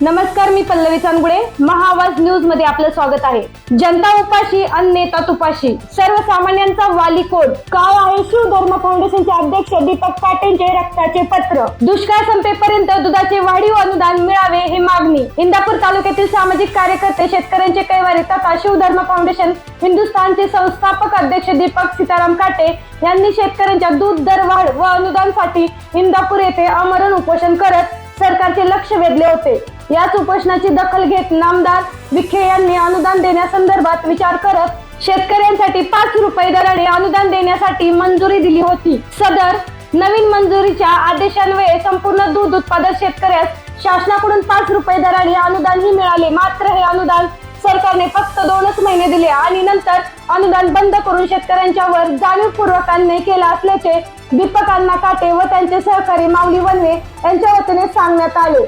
नमस्कार मी पल्लवी चांदगुडे. महाआवाज न्यूजमध्ये आपलं स्वागत आहे. जनता उपाशी आणि नेता तुपाशी. सर्वसामान्यांचा वाली कोड काय आहे शिवधर्म फाउंडेशनचे अध्यक्ष दीपक पाटेंचे रक्ताचे पत्र. दुष्काळ संपेपर्यंत दुधाचे वाढीव अनुदान मिळावे ही मागणी. इंदापूर तालुक्यातील सामाजिक कार्यकर्ते शेतकऱ्यांचे कैवारी तथा शिवधर्म फाउंडेशन हिंदुस्थानचे संस्थापक अध्यक्ष दीपक सीताराम काटे यांनी शेतकऱ्यांच्या दूध दरवाढ व अनुदानसाठी इंदापूर येथे आमरण उपोषण करत सरकारचे लक्ष वेधले होते. याच उपोषणाची दखल घेत नामदार विखे यांनी अनुदान देण्यासंदर्भात विचार करत शेतकऱ्यांसाठी पाच रुपये दराने अनुदान देण्यासाठी मंजुरी दिली होती. सदर नवीन मंजुरीच्या आदेशान्वये संपूर्ण दूध उत्पादक शेतकऱ्यास शासनाकडून पाच रुपये दराने अनुदानही मिळाले. मात्र हे अनुदान सरकारने फक्त दोनच महिने दिले आणि नंतर अनुदान बंद करून शेतकऱ्यांच्या वर जाणीवपूर्वक अन्याय केला असल्याचे दीपक अण्णा काटे व त्यांचे सहकारी माऊली वनवे यांच्या वतीने सांगण्यात आले.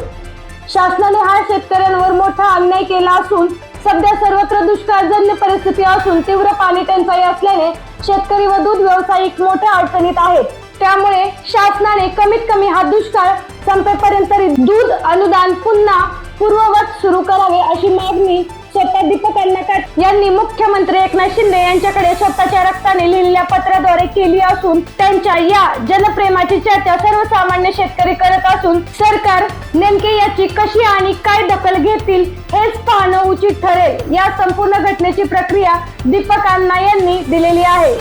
शासनाने हा शेतकऱ्यांवर मोठा अन्याय केला असून सध्या सर्वत्र दुष्काळजन्य परिस्थिती असून तीव्र पाणी टंचाई असल्याने शेतकरी व दूध व्यावसायिक मोठ्या अडचणीत आहेत. त्यामुळे शासनाने कमीत कमी हा दुष्काळ संपेपर्यंत तरी दूध अनुदान पुन्हा पूर्ववत सुरू करावे अशी मागणी स्वतः दीपक अण्णाकाट यांनी मुख्यमंत्री एकनाथ शिंदे यांच्याकडे स्वतःच्या रक्ताने लिहिलेल्या पत्राद्वारे केली असून त्यांच्या या जनप्रेमाची चर्चा सर्वसामान्य शेतकरी करत असून सरकार नेमके याची कशी आणि काय दखल घेतील हेच पाहणं उचित ठरेल. या संपूर्ण घटनेची प्रक्रिया दीपक अण्णा यांनी दिलेली आहे.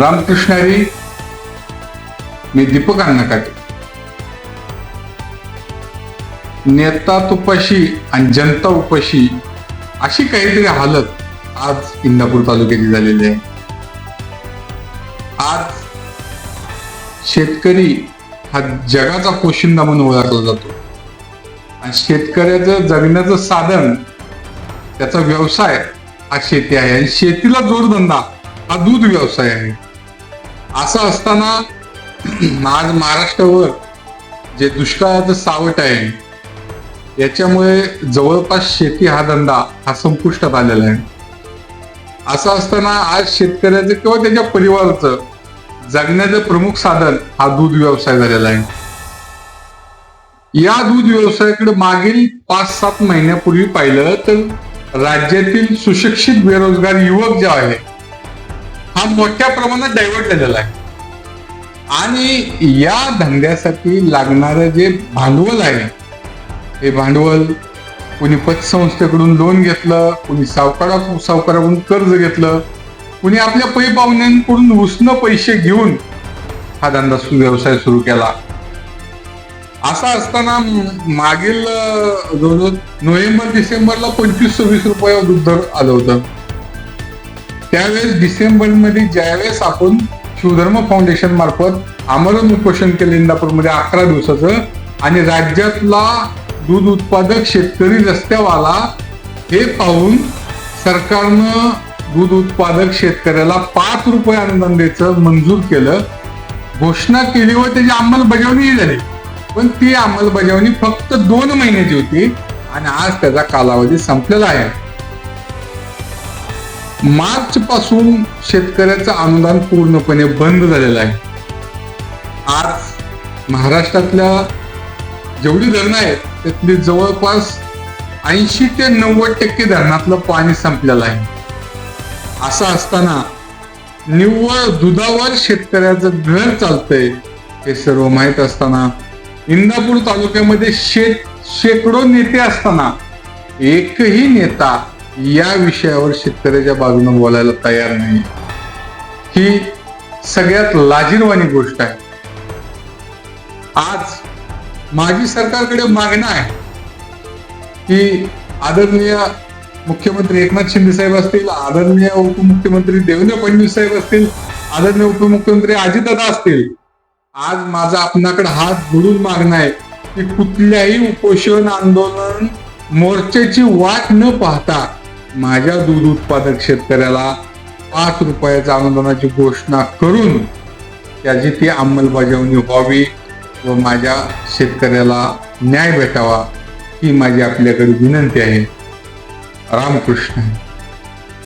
रामकृष्णारी मी दीपक अण्णाकाटे नेता तुपाशी आणि जनता उपाशी अशी काहीतरी हालत आज इंदापूर तालुक्याची झालेली आहे. आज शेतकरी हा जगाचा पोशिंदा म्हणून ओळखला जातो. आणि शेतकऱ्याचं जगण्याचं साधन त्याचा व्यवसाय हा शेती आहे. आणि शेतीला जोडधंदा हा दूध व्यवसाय आहे. असं असताना आज महाराष्ट्रावर जे दुष्काळाचं सावट आहे याच्यामुळे जवळपास शेती हा धंदा हा संपुष्टात आलेला आहे. असं असताना आज शेतकऱ्याचं किंवा त्याच्या परिवाराचं जगण्याचं प्रमुख साधन हा दूध व्यवसाय झालेला आहे. या दूध व्यवसायाकडे मागील पाच सात महिन्यापूर्वी पाहिलं तर राज्यातील सुशिक्षित बेरोजगार युवक जे आहेत हा मोठ्या प्रमाणात डायव्हर्ट झालेला आहे. आणि या धंद्यासाठी लागणारं जे भांडवल आहे हे भांडवल कुणी पतसंस्थेकडून लोन घेतलं कुणी सावकारा सावकाराकडून कर्ज घेतलं कुणी आपल्या पै पाहुण्यांकडून उसनं पैसे घेऊन हा धंदा सु व्यवसाय सुरू केला. असा असताना मागील जवळजवळ नोव्हेंबर डिसेंबरला पंचवीस सव्वीस रुपये दूध आलं होतं. त्यावेळेस डिसेंबरमध्ये ज्यावेळेस आपण शिवधर्म फाउंडेशन मार्फत आमरण उपोषण केले इंदापूरमध्ये अकरा दिवसाचं आणि राज्यातला दूध उत्पादक शेतकरी रस्त्यावाला हे पाहून सरकारनं दूध उत्पादक शेतकऱ्याला पाच रुपये अनुदान द्यायचं मंजूर केलं. घोषणा केली व त्याची अंमलबजावणीही झाली. पण ती अंमलबजावणी फक्त दोन महिन्याची होती आणि आज त्याचा कालावधी संपलेला आहे. मार्च पासून शेतकऱ्याचं अनुदान पूर्णपणे बंद झालेलं आहे. आज महाराष्ट्रातल्या जेवढी धरणं आहेत त्यातली जवळपास ऐंशी ते नव्वद टक्के धरणातलं पाणी संपलेलं आहे. असं असताना निव्वळ दुधावर शेतकऱ्याचं घर चालतंय हे सर्व माहीत असताना इंदापूर तालुक्यामध्ये शेत शेकडो नेते असताना एकही नेता या विषयावर शेतकऱ्याच्या बाजूने बोलायला तयार नाही. ही सगळ्यात लाजीरवाणी गोष्ट आहे. आज माझी सरकारकडे मागणं आहे. की आदरणीय मुख्यमंत्री एकनाथ शिंदे साहेब असतील आदरणीय उपमुख्यमंत्री देवेंद्र फडणवीस साहेब असतील आदरणीय उपमुख्यमंत्री अजितदादा असतील आज माझा आपणाकडे हात जोडून मागणं आहे की कुठल्याही उपोषण आंदोलन मोर्चाची वाट न पाहता माझ्या दूध उत्पादक शेतकऱ्याला पाच रुपयाच्या अनुदानाची घोषणा करून त्याची ती अंमलबजावणी व्हावी व माझ्या शेतकऱ्याला न्याय भेटावा ही माझी आपल्याकडे विनंती आहे. रामकृष्ण.